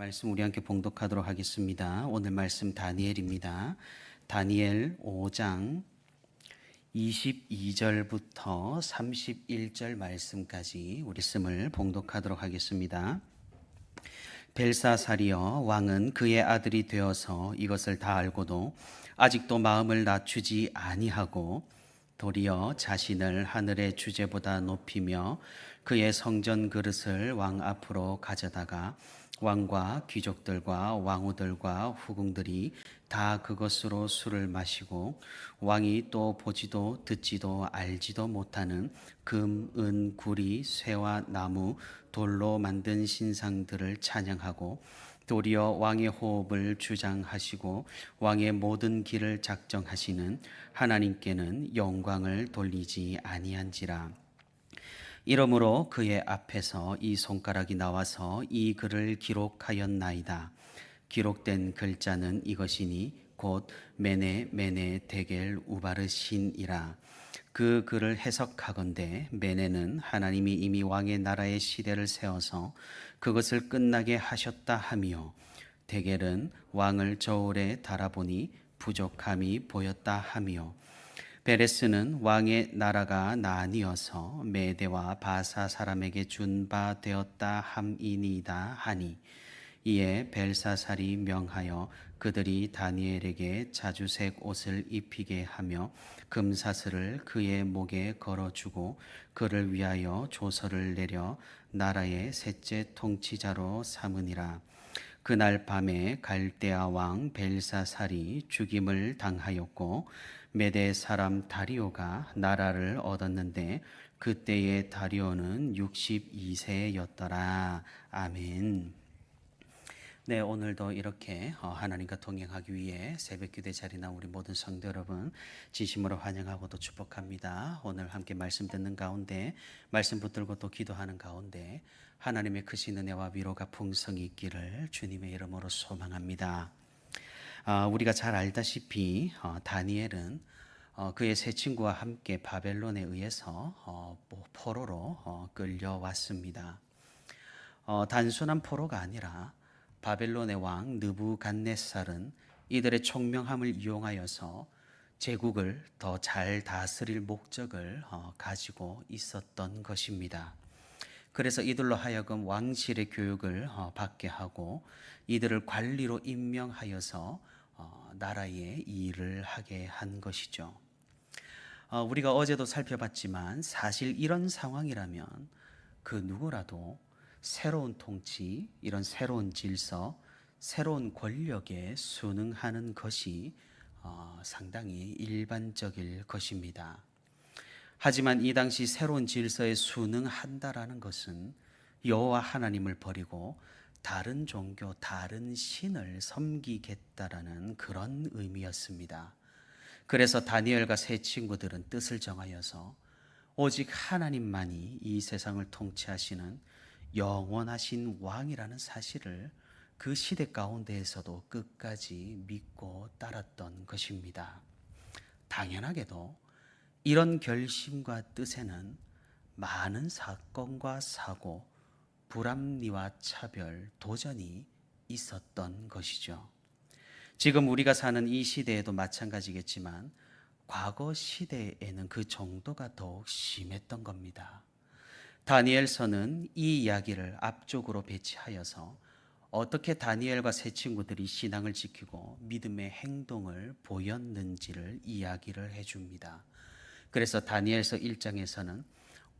말씀 우리 함께 봉독하도록 하겠습니다. 오늘 말씀 다니엘입니다. 다니엘 5장 22절부터 31절 말씀까지 우리 말씀을 봉독하도록 하겠습니다. 벨사사리여 왕은 그의 아들이 되어서 이것을 다 알고도 아직도 마음을 낮추지 아니하고 도리어 자신을 하늘의 주제보다 높이며 그의 성전 그릇을 왕 앞으로 가져다가 왕과 귀족들과 왕후들과 후궁들이 다 그것으로 술을 마시고 왕이 또 보지도 듣지도 알지도 못하는 금, 은, 구리, 쇠와 나무, 돌로 만든 신상들을 찬양하고 도리어 왕의 호흡을 주장하시고 왕의 모든 길을 작정하시는 하나님께는 영광을 돌리지 아니한지라. 이러므로 그의 앞에서 이 손가락이 나와서 이 글을 기록하였나이다. 기록된 글자는 이것이니 곧 메네 메네 데겔 우바르신이라. 그 글을 해석하건대 메네는 하나님이 이미 왕의 나라의 시대를 세워서 그것을 끝나게 하셨다 하며 데겔은 왕을 저울에 달아보니 부족함이 보였다 하며 베레스는 왕의 나라가 나뉘어서 메대와 바사 사람에게 준 바 되었다 함이니이다 하니 이에 벨사살이 명하여 그들이 다니엘에게 자주색 옷을 입히게 하며 금사슬을 그의 목에 걸어주고 그를 위하여 조서를 내려 나라의 셋째 통치자로 삼으니라. 그날 밤에 갈대아 왕 벨사살이 죽임을 당하였고 메대 사람 다리오가 나라를 얻었는데 그때의 다리오는 62세였더라. 아멘. 네, 오늘도 이렇게 어, 하나님과 동행하기 위해 새벽 기도 자리나 우리 모든 성도 여러분 진심으로 환영하고 또 축복합니다. 오늘 함께 말씀 듣는 가운데 말씀 붙들고 또 기도하는 가운데 하나님의 크신 은혜와 위로가 풍성히 있기를 주님의 이름으로 소망합니다. 아, 우리가 잘 알다시피 어, 다니엘은 어, 그의 세 친구와 함께 바벨론에 의해서 어, 뭐 포로로 어, 끌려왔습니다. 어, 단순한 포로가 아니라 바벨론의 왕 느부갓네살은 이들의 총명함을 이용하여서 제국을 더 잘 다스릴 목적을 어, 가지고 있었던 것입니다. 그래서 이들로 하여금 왕실의 교육을 어, 받게 하고 이들을 관리로 임명하여서 어, 나라의 일을 하게 한 것이죠. 어, 우리가 어제도 살펴봤지만 사실 이런 상황이라면 그 누구라도 새로운 통치, 이런 새로운 질서, 새로운 권력에 순응하는 것이 어, 상당히 일반적일 것입니다. 하지만 이 당시 새로운 질서에 순응한다라는 것은 여호와 하나님을 버리고 다른 종교, 다른 신을 섬기겠다라는 그런 의미였습니다. 그래서 다니엘과 세 친구들은 뜻을 정하여서 오직 하나님만이 이 세상을 통치하시는 영원하신 왕이라는 사실을 그 시대 가운데에서도 끝까지 믿고 따랐던 것입니다. 당연하게도 이런 결심과 뜻에는 많은 사건과 사고, 불합리와 차별, 도전이 있었던 것이죠. 지금 우리가 사는 이 시대에도 마찬가지겠지만 과거 시대에는 그 정도가 더욱 심했던 겁니다. 다니엘서는 이 이야기를 앞쪽으로 배치하여서 어떻게 다니엘과 세 친구들이 신앙을 지키고 믿음의 행동을 보였는지를 이야기를 해줍니다. 그래서 다니엘서 1장에서는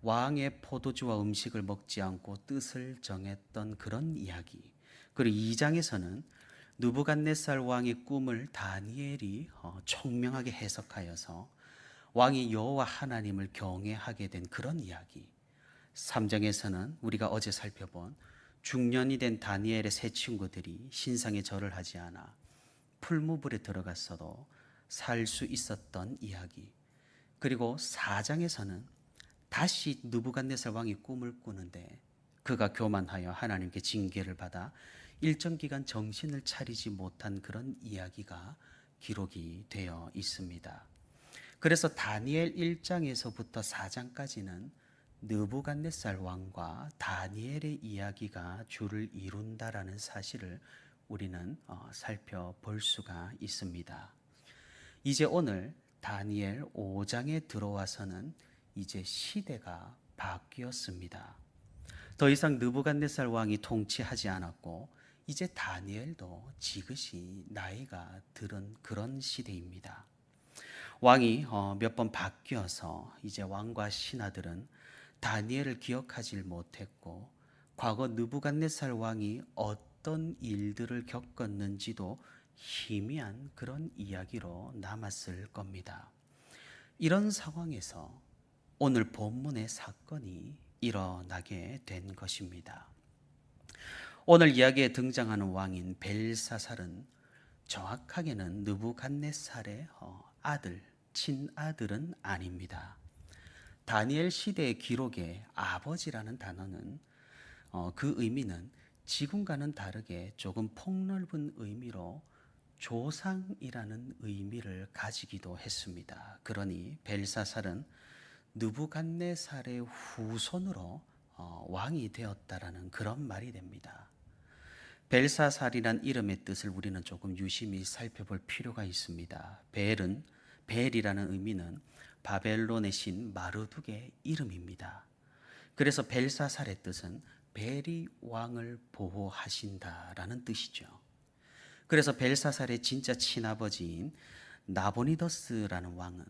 왕의 포도주와 음식을 먹지 않고 뜻을 정했던 그런 이야기. 그리고 2장에서는 누부갓네살 왕의 꿈을 다니엘이 어, 총명하게 해석하여서 왕이 여호와 하나님을 경외하게 된 그런 이야기. 3장에서는 우리가 어제 살펴본 중년이 된 다니엘의 세 친구들이 신상에 절을 하지 않아 풀무불에 들어갔어도 살 수 있었던 이야기. 그리고 4장에서는 다시 느부갓네살 왕이 꿈을 꾸는데 그가 교만하여 하나님께 징계를 받아 일정 기간 정신을 차리지 못한 그런 이야기가 기록이 되어 있습니다. 그래서 다니엘 1장에서부터 4장까지는 느부갓네살 왕과 다니엘의 이야기가 주를 이룬다라는 사실을 우리는 어, 살펴볼 수가 있습니다. 이제 오늘 다니엘 5장에 들어와서는 이제 시대가 바뀌었습니다. 더 이상 느부갓네살 왕이 통치하지 않았고 이제 다니엘도 지그시 나이가 들은 그런 시대입니다. 왕이 어, 몇번 바뀌어서 이제 왕과 신하들은 다니엘을 기억하지 못했고 과거 느부갓네살 왕이 어떤 일들을 겪었는지도 희미한 그런 이야기로 남았을 겁니다. 이런 상황에서 오늘 본문의 사건이 일어나게 된 것입니다. 오늘 이야기에 등장하는 왕인 벨사살은 정확하게는 느부갓네살의 어, 아들, 친아들은 아닙니다. 다니엘 시대의 기록에 아버지라는 단어는 어, 그 의미는 지금과는 다르게 조금 폭넓은 의미로 조상이라는 의미를 가지기도 했습니다. 그러니 벨사살은 느부갓네살의 후손으로 어, 왕이 되었다라는 그런 말이 됩니다. 벨사살이란 이름의 뜻을 우리는 조금 유심히 살펴볼 필요가 있습니다. 벨은 벨이라는 의미는 바벨론의 신 마르둑의 이름입니다. 그래서 벨사살의 뜻은 벨이 왕을 보호하신다라는 뜻이죠. 그래서 벨사살의 진짜 친아버지인 나보니더스라는 왕은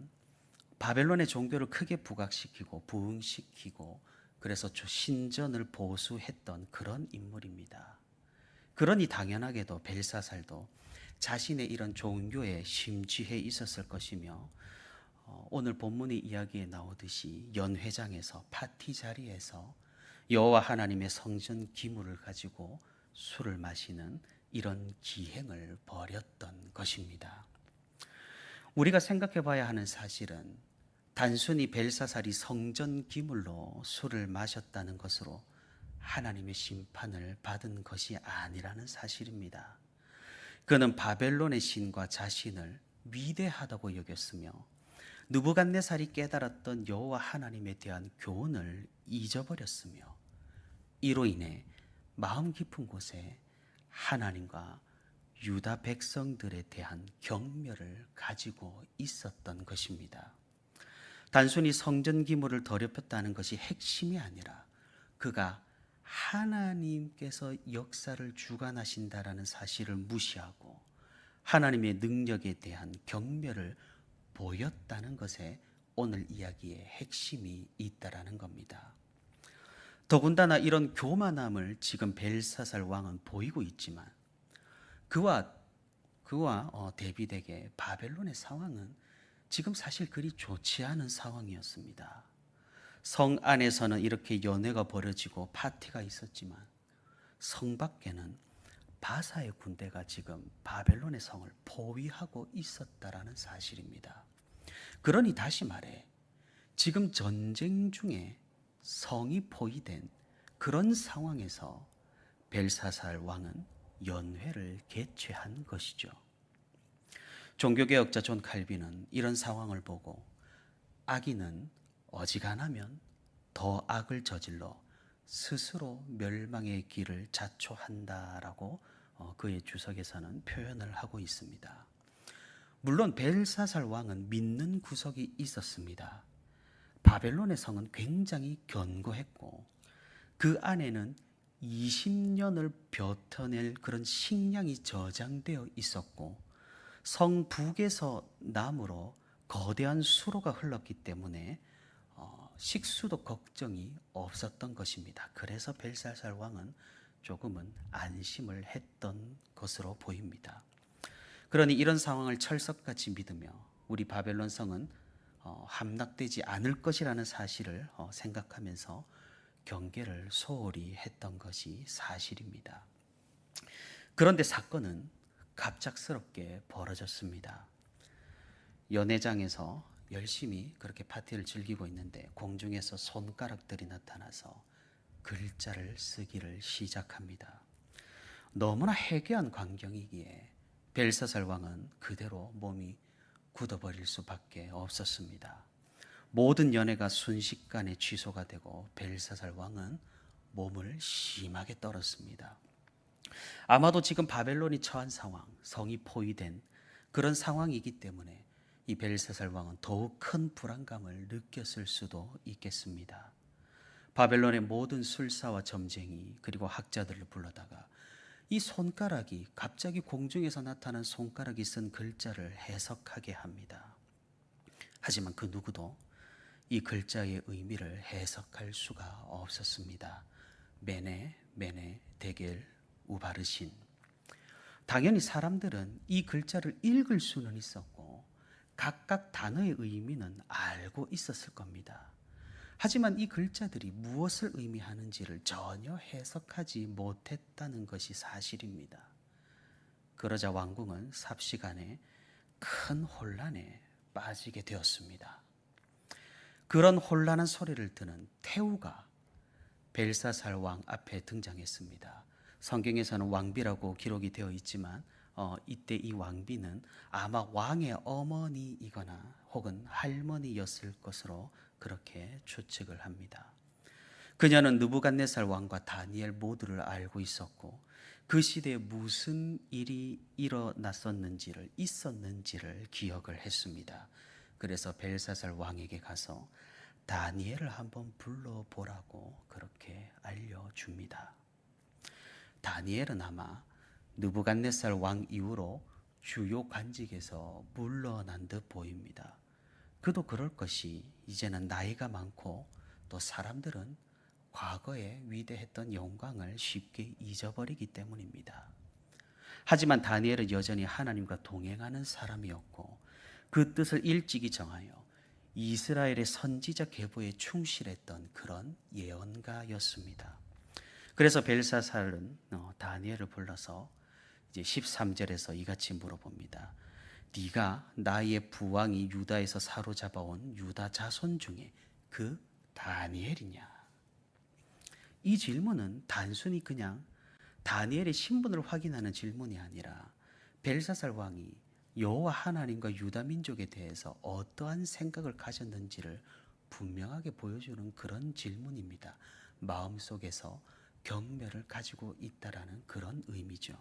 바벨론의 종교를 크게 부각시키고 부흥시키고 그래서 신전을 보수했던 그런 인물입니다. 그러니 당연하게도 벨사살도 자신의 이런 종교에 심취해 있었을 것이며 어, 오늘 본문의 이야기에 나오듯이 연회장에서 파티 자리에서 여호와 하나님의 성전 기물을 가지고 술을 마시는 이런 기행을 벌였던 것입니다. 우리가 생각해 봐야 하는 사실은 단순히 벨사살이 성전 기물로 술을 마셨다는 것으로 하나님의 심판을 받은 것이 아니라는 사실입니다. 그는 바벨론의 신과 자신을 위대하다고 여겼으며 느부갓네살이 깨달았던 여호와 하나님에 대한 교훈을 잊어버렸으며 이로 인해 마음 깊은 곳에 하나님과 유다 백성들에 대한 경멸을 가지고 있었던 것입니다. 단순히 성전 기물을 더럽혔다는 것이 핵심이 아니라 그가 하나님께서 역사를 주관하신다라는 사실을 무시하고 하나님의 능력에 대한 경멸을 보였다는 것에 오늘 이야기의 핵심이 있다라는 겁니다. 더군다나 이런 교만함을 지금 벨사살 왕은 보이고 있지만 그와 그와 어, 대비되게 바벨론의 상황은 지금 사실 그리 좋지 않은 상황이었습니다. 성 안에서는 이렇게 연회가 벌어지고 파티가 있었지만 성 밖에는 바사의 군대가 지금 바벨론의 성을 포위하고 있었다라는 사실입니다. 그러니 다시 말해 지금 전쟁 중에 성이 포위된 그런 상황에서 벨사살 왕은 연회를 개최한 것이죠. 종교개혁자 존 칼빈은 이런 상황을 보고 악인은 어지간하면 더 악을 저질러 스스로 멸망의 길을 자초한다라고 어, 그의 주석에서는 표현을 하고 있습니다. 물론 벨사살 왕은 믿는 구석이 있었습니다. 바벨론의 성은 굉장히 견고했고 그 안에는 20년을 벼터낼 그런 식량이 저장되어 있었고 성 북에서 남으로 거대한 수로가 흘렀기 때문에 어, 식수도 걱정이 없었던 것입니다. 그래서 벨사살 왕은 조금은 안심을 했던 것으로 보입니다. 그러니 이런 상황을 철석같이 믿으며 우리 바벨론 성은 어, 함락되지 않을 것이라는 사실을 어, 생각하면서 경계를 소홀히 했던 것이 사실입니다. 그런데 사건은 갑작스럽게 벌어졌습니다. 연회장에서 열심히 그렇게 파티를 즐기고 있는데 공중에서 손가락들이 나타나서 글자를 쓰기를 시작합니다. 너무나 해괴한 광경이기에 벨사살 왕은 그대로 몸이 굳어버릴 수밖에 없었습니다. 모든 연애가 순식간에 취소가 되고 벨사살 왕은 몸을 심하게 떨었습니다. 아마도 지금 바벨론이 처한 상황, 성이 포위된 그런 상황이기 때문에 이 벨사살 왕은 더욱 큰 불안감을 느꼈을 수도 있겠습니다. 바벨론의 모든 술사와 점쟁이 그리고 학자들을 불러다가 이 손가락이 갑자기 공중에서 나타난 손가락이 쓴 글자를 해석하게 합니다. 하지만 그 누구도 이 글자의 의미를 해석할 수가 없었습니다. 메네, 메네, 데겔, 우바르신. 당연히 사람들은 이 글자를 읽을 수는 있었고 각각 단어의 의미는 알고 있었을 겁니다. 하지만 이 글자들이 무엇을 의미하는지를 전혀 해석하지 못했다는 것이 사실입니다. 그러자 왕궁은 삽시간에 큰 혼란에 빠지게 되었습니다. 그런 혼란한 소리를 듣는 태우가 벨사살 왕 앞에 등장했습니다. 성경에서는 왕비라고 기록이 되어 있지만 어, 이때 이 왕비는 아마 왕의 어머니이거나 혹은 할머니였을 것으로 그렇게 추측을 합니다. 그녀는 느부갓네살 왕과 다니엘 모두를 알고 있었고 그 시대에 무슨 일이 일어났었는지를 있었는지를 기억을 했습니다. 그래서 벨사살 왕에게 가서 다니엘을 한번 불러보라고 그렇게 알려줍니다. 다니엘은 아마 느부갓네살 왕 이후로 주요 관직에서 물러난 듯 보입니다. 그도 그럴 것이 이제는 나이가 많고 또 사람들은 과거에 위대했던 영광을 쉽게 잊어버리기 때문입니다. 하지만 다니엘은 여전히 하나님과 동행하는 사람이었고 그 뜻을 일찍이 정하여 이스라엘의 선지자 계보에 충실했던 그런 예언가였습니다. 그래서 벨사살은 어, 다니엘을 불러서 이제 13절에서 이같이 물어봅니다. 네가 나의 부왕이 유다에서 사로잡아온 유다 자손 중에 그 다니엘이냐? 이 질문은 단순히 그냥 다니엘의 신분을 확인하는 질문이 아니라 벨사살 왕이 여호와 하나님과 유다 민족에 대해서 어떠한 생각을 가졌는지를 분명하게 보여주는 그런 질문입니다. 마음속에서 경멸을 가지고 있다라는 그런 의미죠.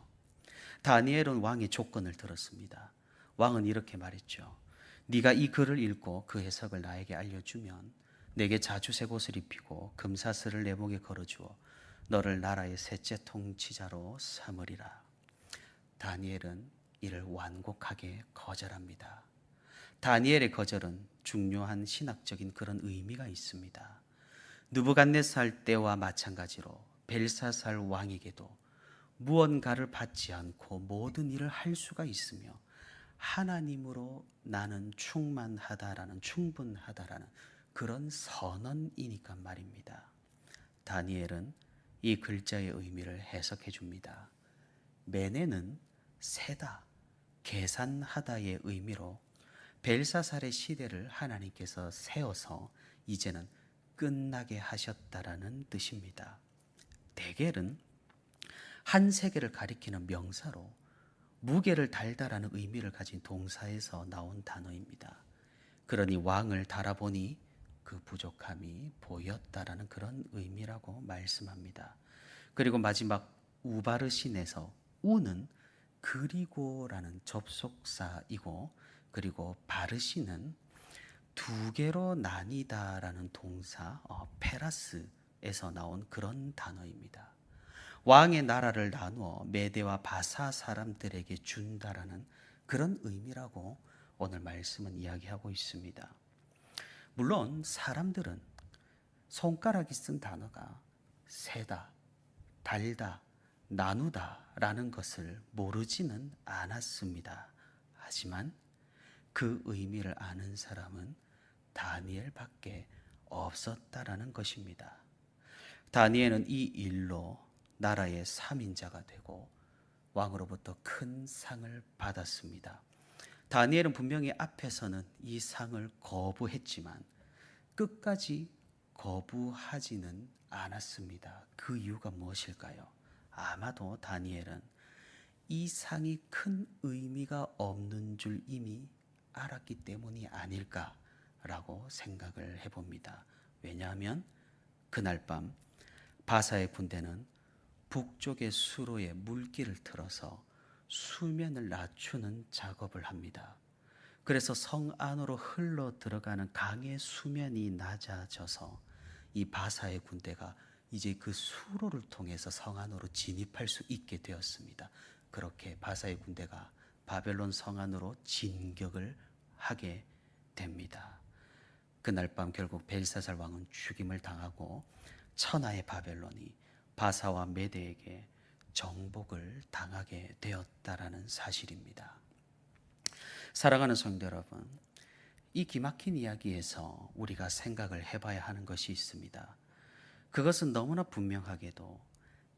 다니엘은 왕의 조건을 들었습니다. 왕은 이렇게 말했죠. 네가 이 글을 읽고 그 해석을 나에게 알려주면 내게 자주색 옷을 입히고 금사슬을 내 목에 걸어주어 너를 나라의 셋째 통치자로 삼으리라. 다니엘은 이를 완곡하게 거절합니다. 다니엘의 거절은 중요한 신학적인 그런 의미가 있습니다. 느부갓네살 때와 마찬가지로 벨사살 왕에게도 무언가를 받지 않고 모든 일을 할 수가 있으며 하나님으로 나는 충만하다라는 충분하다라는 그런 선언이니까 말입니다. 다니엘은 이 글자의 의미를 해석해 줍니다. 메네는 세다, 계산하다의 의미로 벨사살의 시대를 하나님께서 세워서 이제는 끝나게 하셨다라는 뜻입니다. 대겔은 한 세계를 가리키는 명사로 무게를 달다라는 의미를 가진 동사에서 나온 단어입니다. 그러니 왕을 달아보니 그 부족함이 보였다라는 그런 의미라고 말씀합니다. 그리고 마지막 우바르신에서 우는 그리고라는 접속사이고 그리고 바르신은 두 개로 나뉘다라는 동사 어, 페라스 에서 나온 그런 단어입니다. 왕의 나라를 나누어 메대와 바사 사람들에게 준다라는 그런 의미라고 오늘 말씀은 이야기하고 있습니다. 물론 사람들은 손가락이 쓴 단어가 세다, 달다, 나누다라는 것을 모르지는 않았습니다. 하지만 그 의미를 아는 사람은 다니엘밖에 없었다라는 것입니다. 다니엘은 이 일로 나라의 3인자가 되고 왕으로부터 큰 상을 받았습니다. 다니엘은 분명히 앞에서는 이 상을 거부했지만 끝까지 거부하지는 않았습니다. 그 이유가 무엇일까요? 아마도 다니엘은 이 상이 큰 의미가 없는 줄 이미 알았기 때문이 아닐까 라고 생각을 해봅니다. 왜냐하면 그날 밤 바사의 군대는 북쪽의 수로에 물기를 틀어서 수면을 낮추는 작업을 합니다. 그래서 성 안으로 흘러 들어가는 강의 수면이 낮아져서 이 바사의 군대가 이제 그 수로를 통해서 성 안으로 진입할 수 있게 되었습니다. 그렇게 바사의 군대가 바벨론 성 안으로 진격을 하게 됩니다. 그날 밤 결국 벨사살 왕은 죽임을 당하고 천하의 바벨론이 바사와 메대에게 정복을 당하게 되었다라는 사실입니다. 사랑하는 성도 여러분, 이 기막힌 이야기에서 우리가 생각을 해봐야 하는 것이 있습니다. 그것은 너무나 분명하게도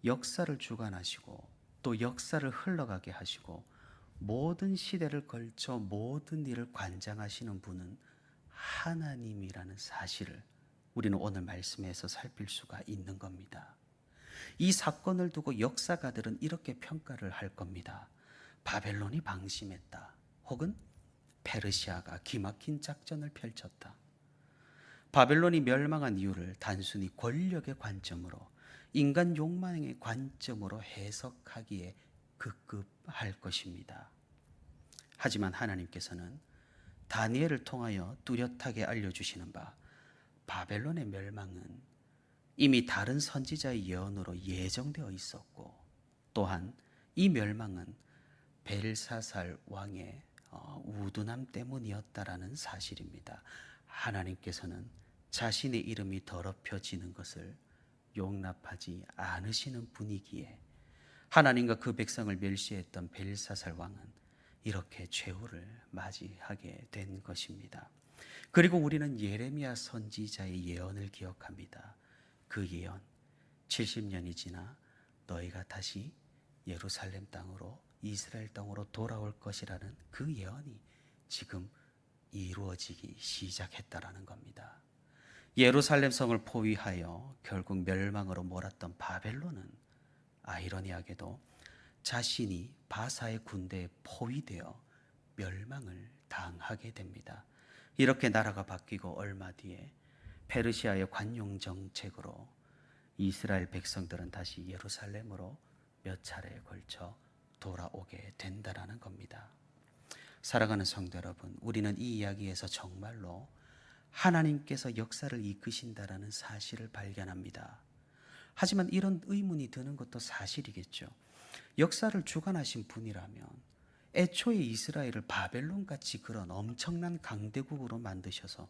역사를 주관하시고 또 역사를 흘러가게 하시고 모든 시대를 걸쳐 모든 일을 관장하시는 분은 하나님이라는 사실을 우리는 오늘 말씀에서 살필 수가 있는 겁니다. 이 사건을 두고 역사가들은 이렇게 평가를 할 겁니다. 바벨론이 방심했다. 혹은 페르시아가 기막힌 작전을 펼쳤다. 바벨론이 멸망한 이유를 단순히 권력의 관점으로 인간 욕망의 관점으로 해석하기에 급급할 것입니다. 하지만 하나님께서는 다니엘을 통하여 뚜렷하게 알려주시는 바 바벨론의 멸망은 이미 다른 선지자의 예언으로 예정되어 있었고 또한 이 멸망은 벨사살 왕의 어, 우둔함 때문이었다라는 사실입니다. 하나님께서는 자신의 이름이 더럽혀지는 것을 용납하지 않으시는 분이기에 하나님과 그 백성을 멸시했던 벨사살 왕은 이렇게 최후를 맞이하게 된 것입니다. 그리고 우리는 예레미야 선지자의 예언을 기억합니다. 그 예언 70년이 지나 너희가 다시 예루살렘 땅으로 이스라엘 땅으로 돌아올 것이라는 그 예언이 지금 이루어지기 시작했다라는 겁니다. 예루살렘 성을 포위하여 결국 멸망으로 몰았던 바벨론은 아이러니하게도 자신이 바사의 군대에 포위되어 멸망을 당하게 됩니다. 이렇게 나라가 바뀌고 얼마 뒤에 페르시아의 관용 정책으로 이스라엘 백성들은 다시 예루살렘으로 몇 차례에 걸쳐 돌아오게 된다라는 겁니다. 사랑하는 성도 여러분, 우리는 이 이야기에서 정말로 하나님께서 역사를 이끄신다라는 사실을 발견합니다. 하지만 이런 의문이 드는 것도 사실이겠죠. 역사를 주관하신 분이라면 애초에 이스라엘을 바벨론 같이 그런 엄청난 강대국으로 만드셔서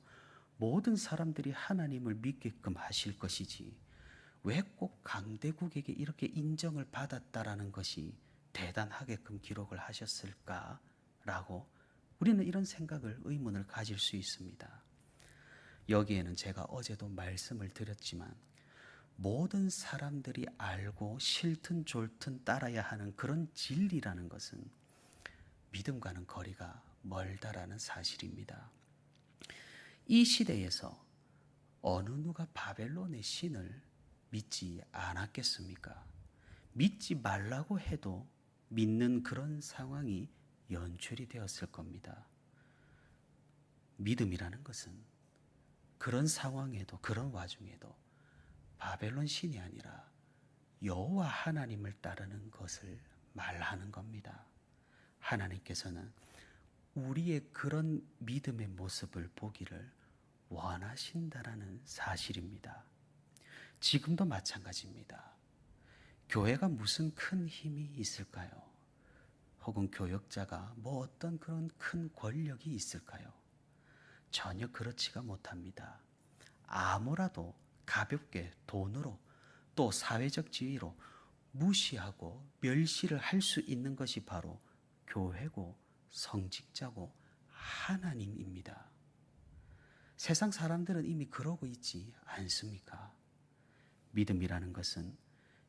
모든 사람들이 하나님을 믿게끔 하실 것이지 왜 꼭 강대국에게 이렇게 인정을 받았다라는 것이 대단하게끔 기록을 하셨을까라고 우리는 이런 생각을 의문을 가질 수 있습니다. 여기에는 제가 어제도 말씀을 드렸지만 모든 사람들이 알고 싫든 좋든 따라야 하는 그런 진리라는 것은 믿음과는 거리가 멀다라는 사실입니다. 이 시대에서 어느 누가 바벨론의 신을 믿지 않았겠습니까? 믿지 말라고 해도 믿는 그런 상황이 연출이 되었을 겁니다. 믿음이라는 것은 그런 상황에도 그런 와중에도 바벨론 신이 아니라 여호와 하나님을 따르는 것을 말하는 겁니다. 하나님께서는 우리의 그런 믿음의 모습을 보기를 원하신다라는 사실입니다. 지금도 마찬가지입니다. 교회가 무슨 큰 힘이 있을까요? 혹은 교역자가 뭐 어떤 그런 큰 권력이 있을까요? 전혀 그렇지가 못합니다. 아무라도 가볍게 돈으로 또 사회적 지위로 무시하고 멸시를 할 수 있는 것이 바로 교회고 성직자고 하나님입니다. 세상 사람들은 이미 그러고 있지 않습니까? 믿음이라는 것은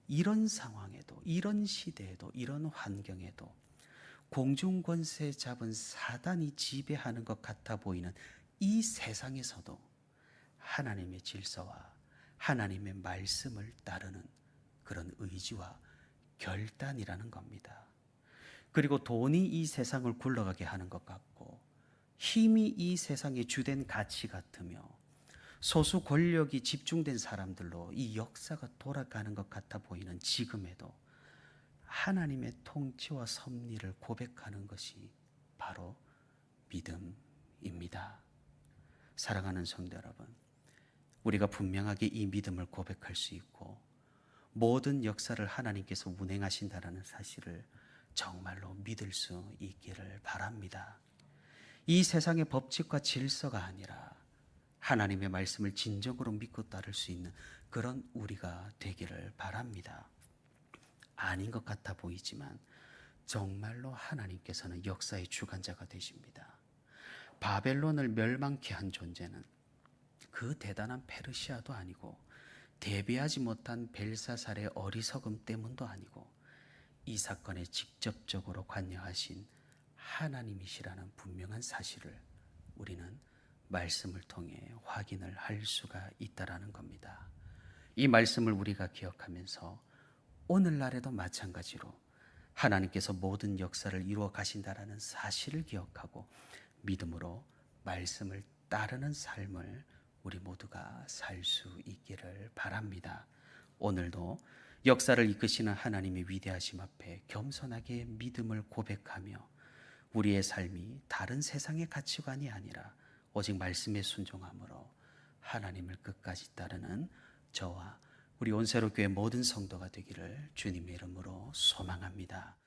이런 상황에도, 이런 시대에도, 이런 환경에도 공중 권세 잡은 사단이 지배하는 것 같아 보이는 이 세상에서도 하나님의 질서와 하나님의 말씀을 따르는 그런 의지와 결단이라는 겁니다. 그리고 돈이 이 세상을 굴러가게 하는 것 같고 힘이 이 세상의 주된 가치 같으며 소수 권력이 집중된 사람들로 이 역사가 돌아가는 것 같아 보이는 지금에도 하나님의 통치와 섭리를 고백하는 것이 바로 믿음입니다. 사랑하는 성도 여러분, 우리가 분명하게 이 믿음을 고백할 수 있고 모든 역사를 하나님께서 운행하신다라는 사실을 정말로 믿을 수 있기를 바랍니다. 이 세상의 법칙과 질서가 아니라 하나님의 말씀을 진정으로 믿고 따를 수 있는 그런 우리가 되기를 바랍니다. 아닌 것 같아 보이지만 정말로 하나님께서는 역사의 주관자가 되십니다. 바벨론을 멸망케 한 존재는 그 대단한 페르시아도 아니고 대비하지 못한 벨사살의 어리석음 때문도 아니고 이 사건에 직접적으로 관여하신 하나님이시라는 분명한 사실을 우리는 말씀을 통해 확인을 할 수가 있다라는 겁니다. 이 말씀을 우리가 기억하면서 오늘날에도 마찬가지로 하나님께서 모든 역사를 이루어 가신다라는 사실을 기억하고 믿음으로 말씀을 따르는 삶을 우리 모두가 살 수 있기를 바랍니다. 오늘도 역사를 이끄시는 하나님의 위대하심 앞에 겸손하게 믿음을 고백하며 우리의 삶이 다른 세상의 가치관이 아니라 오직 말씀에 순종함으로 하나님을 끝까지 따르는 저와 우리 온세로 교회 모든 성도가 되기를 주님의 이름으로 소망합니다.